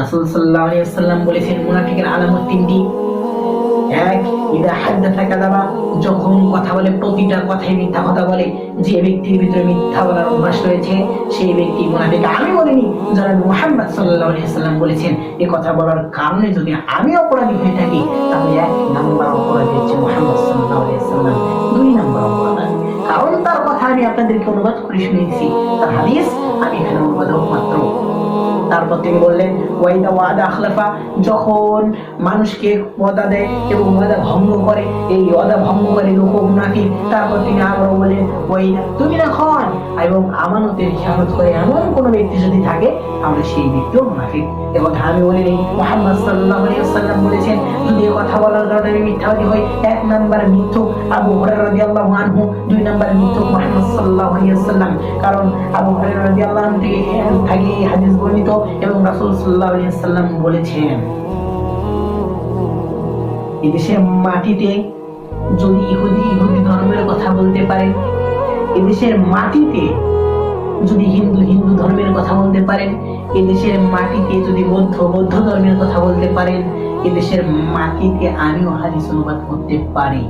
রাসূল সাল্লাল্লাহু আলাইহি ওয়াসাল্লাম বলেছেন, মুনাফিকের আলামত তিনটি। এক, ইদা হাদ্দাথা কাযাবা, যখন কথা বলে, প্রতিটা কথাই মিথ্যা কথা বলে, যে ব্যক্তির ভিতরে মিথ্যা বলার অভ্যাস রয়েছে, সেই ব্যক্তি মুনাফিক আমি বলিনি, যারা মুহাম্মদ সাল্লাল্লাহু আলাইহি ওয়াসাল্লাম বলেছেন। এই কথা বলার কারণে যদি আমি অপরাধী হয়ে থাকি, তাহলে এক নাম্বার অপরাধী হচ্ছে মুহাম্মদ সাল্লাল্লাহু আলাইহি ওয়াসাল্লাম। দুই নাম্বার অপরাধ। কারণ তার কথা আমি আপনাদেরকে অনুবাদ করে শুনিয়েছি, তার হাদিস আমি এখানে অনুবাদক মাত্র। তারপর তিনি বললেন, ওয়াইদা ওয়াদা আখলাফা যখন মানুষকে ওয়াদা দেয় এবং ওয়াদা ভঙ্গ করে, এই ওয়াদা ভঙ্গ করে লোক নাকি তারপর তিনি আবারও বলেন ওয়াইদা, তুমি না খন? এবং আমানতের খেয়ালত করে এমন কোনো ব্যক্তি যদি থাকে তাহলে সেই ব্যক্তিও মুনাফিক। এবং আমি বলিনি মোহাম্মদ সাল্লাহ সাল্লাম এ কথা বলার কারণে আমি মিথ্যাবাদী হই। এক নাম্বার মিথ্যুক আবু হরের রাজি আল্লাহ আনহু, দুই নাম্বার মিথ্যুক মোহাম্মদ সাল্লাহ সাল্লাম কারণ আবু হরের রাজি আল্লাহ থেকে থাকি হাদিস বর্ণিত এবং রাসূল সাল্লাহ সাল্লাম বলেছেন এদেশের মাটিতে যদি ইহুদি ইহুদি ধর্মের কথা বলতে পারে, এদেশের মাটিতে যদি হিন্দু হিন্দু ধর্মের কথা বলতে পারেন, এদেশের মাটিতে যদি বৌদ্ধ বৌদ্ধ ধর্মের কথা বলতে পারেন এদেশের মাটিতে আমিও হাদিস অনুবাদ করতে পারি।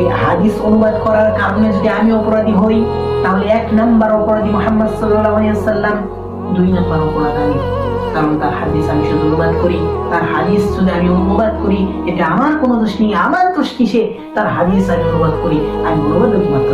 এই হাদিস অনুবাদ করার কারণে যদি আমি অপরাধী হই, তাহলে এক নাম্বার অপরাধী মোহাম্মদ সাল্লাম দুই নাম্বার অপরাধ আমি। কারণ তার হাদিস আমি শুধু অনুবাদ করি, তার হাদিস যদি আমি অনুবাদ করি, এটা আমার কোনো দোষ নেই, আমার দোষ কিসে? তার হাদিস আমি অনুবাদ করি, আমি অনুবাদক মাত্র।